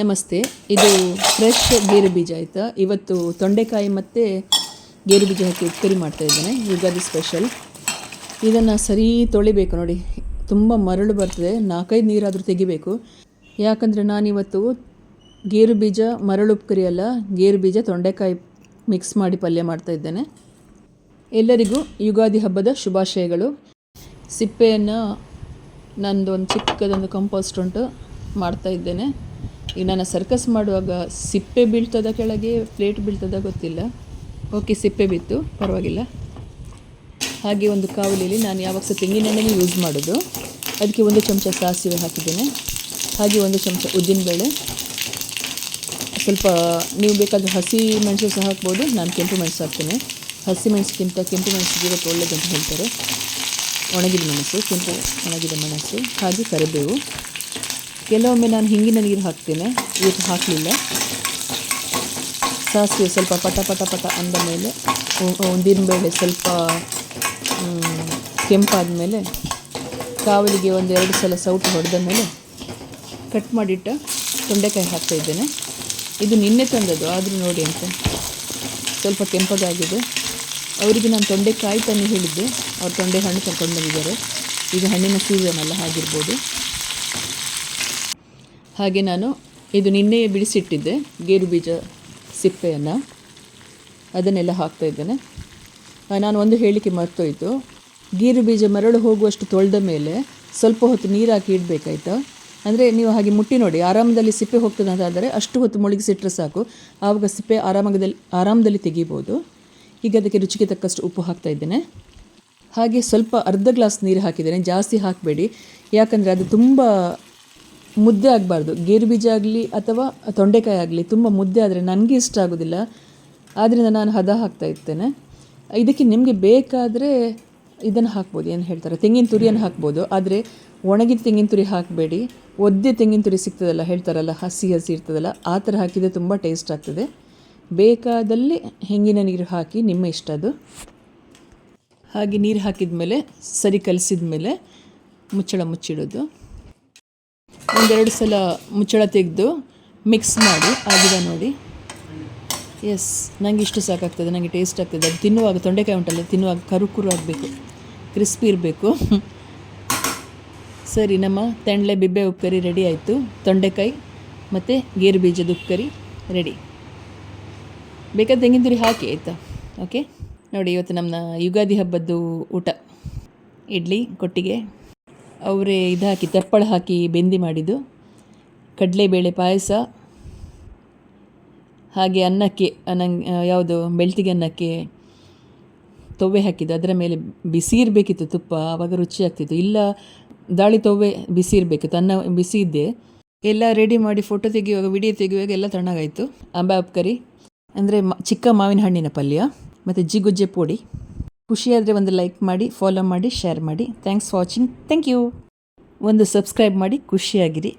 ನಮಸ್ತೆ, ಇದು ಫ್ರೆಶ್ ಗೇರು ಬೀಜ ಆಯಿತಾ? ಇವತ್ತು ತೊಂಡೆಕಾಯಿ ಮತ್ತು ಗೇರು ಬೀಜ ಹಾಕಿ ಉಪ್ಪರಿ ಮಾಡ್ತಾ ಇದ್ದೇನೆ, ಯುಗಾದಿ ಸ್ಪೆಷಲ್ ಇದನ್ನು ಸರಿ ತೊಳಿಬೇಕು ನೋಡಿ, ತುಂಬ ಮರಳು ಬರ್ತದೆ, ನಾಲ್ಕೈದು ನೀರಾದರೂ ತೆಗಿಬೇಕು. ಯಾಕಂದರೆ ನಾನಿವತ್ತು ಗೇರು ಬೀಜ ಮರಳು ಉಪ್ಕರಿ ಅಲ್ಲ, ಗೇರು ಬೀಜ ತೊಂಡೆಕಾಯಿ ಮಿಕ್ಸ್ ಮಾಡಿ ಪಲ್ಯ ಮಾಡ್ತಾ ಇದ್ದೇನೆ. ಎಲ್ಲರಿಗೂ ಯುಗಾದಿ ಹಬ್ಬದ ಶುಭಾಶಯಗಳು. ಸಿಪ್ಪೆಯನ್ನು ನಂದು ಒಂದು ಚಿಕ್ಕದೊಂದು ಕಂಪೋಸ್ಟ್ ಉಂಟು ಮಾಡ್ತಾ ಇದ್ದೇನೆ. ಈಗ ನಾನು ಸರ್ಕಸ್ ಮಾಡುವಾಗ ಸಿಪ್ಪೆ ಬೀಳ್ತದ ಕೆಳಗೆ ಪ್ಲೇಟ್ ಬೀಳ್ತದ ಗೊತ್ತಿಲ್ಲ. ಓಕೆ ಸಿಪ್ಪೆ ಬಿತ್ತು ಪರವಾಗಿಲ್ಲ. ಹಾಗೆ ಒಂದು ಕಾವಲಿಯಲ್ಲಿ ನಾನು ಯಾವಾಗ ಸಹ ತೆಂಗಿನೆಣ್ಣೆನೇ ಯೂಸ್ ಮಾಡೋದು. ಅದಕ್ಕೆ ಒಂದು ಚಮಚ ಸಾಸಿವೆ ಹಾಕಿದ್ದೇನೆ. ಹಾಗೆ ಒಂದು ಚಮಚ ಉದ್ದಿನಬೇಳೆ ಸ್ವಲ್ಪ, ನೀವು ಬೇಕಾದರೆ ಹಸಿ ಮೆಣಸು ಸಹ ಹಾಕ್ಬೋದು. ನಾನು ಕೆಂಪು ಮೆಣಸು ಹಾಕ್ತೇನೆ. ಹಸಿ ಮೆಣಸಿಗಿಂತ ಕೆಂಪು ಮೆಣಸು ಇವತ್ತು ಒಳ್ಳೇದು ಅಂತ ಹೇಳ್ತಾರೆ. ಒಣಗಿದ ಮೆಣಸು, ಕೆಂಪು ಒಣಗಿದ ಮೆಣಸು, ಹಾಗೆ ಕರಿಬೇವು. ಕೆಲವೊಮ್ಮೆ ನಾನು ಹಿಂಗಿನ ನೀರು ಹಾಕ್ತೇನೆ, ಇವತ್ತು ಹಾಕಲಿಲ್ಲ. ಸಾಸಿವೆ ಸ್ವಲ್ಪ ಪಟ ಪಟ ಪಟ ಅಂದ ಮೇಲೆ ಉದ್ದಿನಬೇಳೆ ಸ್ವಲ್ಪ ಕೆಂಪಾದ ಮೇಲೆ ಕಾವಲಿಗೆ ಒಂದು ಎರಡು ಸಲ ಸೌಟು ಹೊಡೆದ ಮೇಲೆ ಕಟ್ ಮಾಡಿಟ್ಟ ತೊಂಡೆಕಾಯಿ ಹಾಕ್ತಾ ಇದ್ದೇನೆ. ಇದು ನಿನ್ನೆ ತಂದದ್ದು, ಆದರೂ ನೋಡಿ ಅಂತ. ಸ್ವಲ್ಪ ಕೆಂಪಗಾಗಿದೆ. ಅವರಿಗೆ ನಾನು ತೊಂಡೆಕಾಯಿ ತಾನೇ ಹೇಳಿದ್ದೆ. ಅವ್ರು ತೊಂಡೆ ಹಣ್ಣು ತಗೊಂಡು ಬಂದಿದ್ದಾರೆ. ಈಗ ಹಣ್ಣಿನ ಸೀಸನ್ ಅಲ್ಲ, ಹಾಗಿರ್ಬೋದು. ಹಾಗೆ ನಾನು ಇದು ನಿನ್ನೆಯೇ ಬಿಡಿಸಿಟ್ಟಿದ್ದೆ ಗೇರು ಬೀಜ ಸಿಪ್ಪೆಯನ್ನು. ಅದನ್ನೆಲ್ಲ ಹಾಕ್ತಾ ಇದ್ದೇನೆ. ನಾನು ಒಂದು ಹೇಳಿಕೆ ಮರ್ತೋಯಿತು. ಗೇರು ಬೀಜ ಮರಳು ಹೋಗುವಷ್ಟು ತೊಳೆದ ಮೇಲೆ ಸ್ವಲ್ಪ ಹೊತ್ತು ನೀರು ಹಾಕಿ ಇಡಬೇಕಾಯ್ತಾ? ಅಂದರೆ ನೀವು ಹಾಗೆ ಮುಟ್ಟಿ ನೋಡಿ, ಆರಾಮದಲ್ಲಿ ಸಿಪ್ಪೆ ಹೋಗ್ತದೆ ಅಂತಾದರೆ ಅಷ್ಟು ಹೊತ್ತು ಮುಳುಗಿಸಿಟ್ಟರೆ ಸಾಕು. ಆವಾಗ ಸಿಪ್ಪೆ ಆರಾಮದಲ್ಲಿ ಆರಾಮದಲ್ಲಿ ತೆಗಿಬೋದು. ಈಗ ಅದಕ್ಕೆ ರುಚಿಗೆ ತಕ್ಕಷ್ಟು ಉಪ್ಪು ಹಾಕ್ತಾ ಇದ್ದೇನೆ. ಹಾಗೆ ಸ್ವಲ್ಪ ಅರ್ಧ ಗ್ಲಾಸ್ ನೀರು ಹಾಕಿದ್ದೇನೆ. ಜಾಸ್ತಿ ಹಾಕಬೇಡಿ. ಯಾಕಂದರೆ ಅದು ತುಂಬ ಮುದ್ದೆ ಆಗಬಾರ್ದು. ಗೇರು ಬೀಜ ಆಗಲಿ ಅಥವಾ ತೊಂಡೆಕಾಯಿ ಆಗಲಿ ತುಂಬ ಮುದ್ದೆ ಆದರೆ ನನಗೆ ಇಷ್ಟ ಆಗೋದಿಲ್ಲ. ಆದ್ದರಿಂದ ನಾನು ಹದ ಹಾಕ್ತಾ ಇರ್ತೇನೆ. ಇದಕ್ಕೆ ನಿಮಗೆ ಬೇಕಾದರೆ ಇದನ್ನು ಹಾಕ್ಬೋದು. ಏನು ಹೇಳ್ತಾರೆ? ತೆಂಗಿನ ತುರಿಯನ್ನು ಹಾಕ್ಬೋದು. ಆದರೆ ಒಣಗಿದ ತೆಂಗಿನ ತುರಿ ಹಾಕಬೇಡಿ. ಒದ್ದೆ ತೆಂಗಿನ ತುರಿ ಸಿಗ್ತದಲ್ಲ, ಹೇಳ್ತಾರಲ್ಲ, ಹಸಿ ಹಸಿ ಇರ್ತದಲ್ಲ, ಆ ಥರ ಹಾಕಿದರೆ ತುಂಬ ಟೇಸ್ಟ್ ಆಗ್ತದೆ. ಬೇಕಾದಲ್ಲಿ ಹೆಂಗಿನ ನೀರು ಹಾಕಿ, ನಿಮ್ಮ ಇಷ್ಟ ಅದು. ಹಾಗೆ ನೀರು ಹಾಕಿದ ಮೇಲೆ ಸರಿ ಕಲಸಿದ ಮೇಲೆ ಮುಚ್ಚಳ ಮುಚ್ಚಿಡೋದು. ಒಂದೆರಡು ಸಲ ಮುಚ್ಚಳ ತೆಗೆದು ಮಿಕ್ಸ್ ಮಾಡಿ ಆಗಿದೆ ನೋಡಿ. ಎಸ್ ನನಗೆ ಇಷ್ಟು ಸಾಕಾಗ್ತದೆ ನನಗೆ ಟೇಸ್ಟ್ ಆಗ್ತದೆ. ಅದು ತಿನ್ನುವಾಗ, ತೊಂಡೆಕಾಯಿ ಉಂಟಲ್ಲ ತಿನ್ನುವಾಗ ಕರು ಕುರು ಆಗಬೇಕು ಕ್ರಿಸ್ಪಿ ಇರಬೇಕು. ಸರಿ, ನಮ್ಮ ತೆಂಡ್ಲೆ ಬಿಬ್ಬೆ ಉಪ್ಕರಿ ರೆಡಿ ಆಯಿತು. ತೊಂಡೆಕಾಯಿ ಮತ್ತು ಗೇರು ಬೀಜದ ಉಪ್ಕರಿ ರೆಡಿ ಬೇಕಾದ ತೆಂಗಿನ ತುರಿ ಹಾಕಿ, ಆಯಿತಾ? ಓಕೆ ನೋಡಿ, ಇವತ್ತು ನಮ್ಮ ಯುಗಾದಿ ಹಬ್ಬದ್ದು ಊಟ. ಇಡ್ಲಿ, ಕೊಟ್ಟಿಗೆ ಅವರೇ ಇದು ಹಾಕಿ, ತೆಪ್ಪಳ ಹಾಕಿ ಬೆಂದಿ ಮಾಡಿದ್ದು. ಕಡಲೆಬೇಳೆ ಪಾಯಸ, ಹಾಗೆ ಅನ್ನಕ್ಕೆ ನಂಗೆ ಯಾವುದು, ಬೆಳ್ತಿಗೆ ಅನ್ನಕ್ಕೆ ತೊವ್ವೆ ಹಾಕಿದ್ದು. ಅದರ ಮೇಲೆ ಬಿಸಿ ಇರಬೇಕಿತ್ತು ತುಪ್ಪ ಆವಾಗ ರುಚಿ ಆಗ್ತಿತ್ತು. ಇಲ್ಲ, ದಾಳಿ ತೊವ್ವೆ ಬಿಸಿ ಇರಬೇಕಿತ್ತು ಅನ್ನ ಬಿಸಿ ಇದ್ದೆ. ಎಲ್ಲ ರೆಡಿ ಮಾಡಿ ಫೋಟೋ ತೆಗೆಯುವಾಗ ವಿಡಿಯೋ ತೆಗೆಯುವಾಗ ಎಲ್ಲ ತಣ್ಣಗಾಯಿತು. ಅಂಬಾಬ್ ಕರಿ, ಅಂದರೆ ಚಿಕ್ಕ ಮಾವಿನ ಹಣ್ಣಿನ ಪಲ್ಯ, ಮತ್ತು ಜಿಗುಜ್ಜೆ ಪುಡಿ. ಖುಷಿಯಾದರೆ ಒಂದು ಲೈಕ್ ಮಾಡಿ ಫಾಲೋ ಮಾಡಿ ಶೇರ್ ಮಾಡಿ. Thanks for watching thank you ಒಂದು ಸಬ್ಸ್ಕ್ರೈಬ್ ಮಾಡಿ, ಖುಷಿಯಾಗಿರಿ.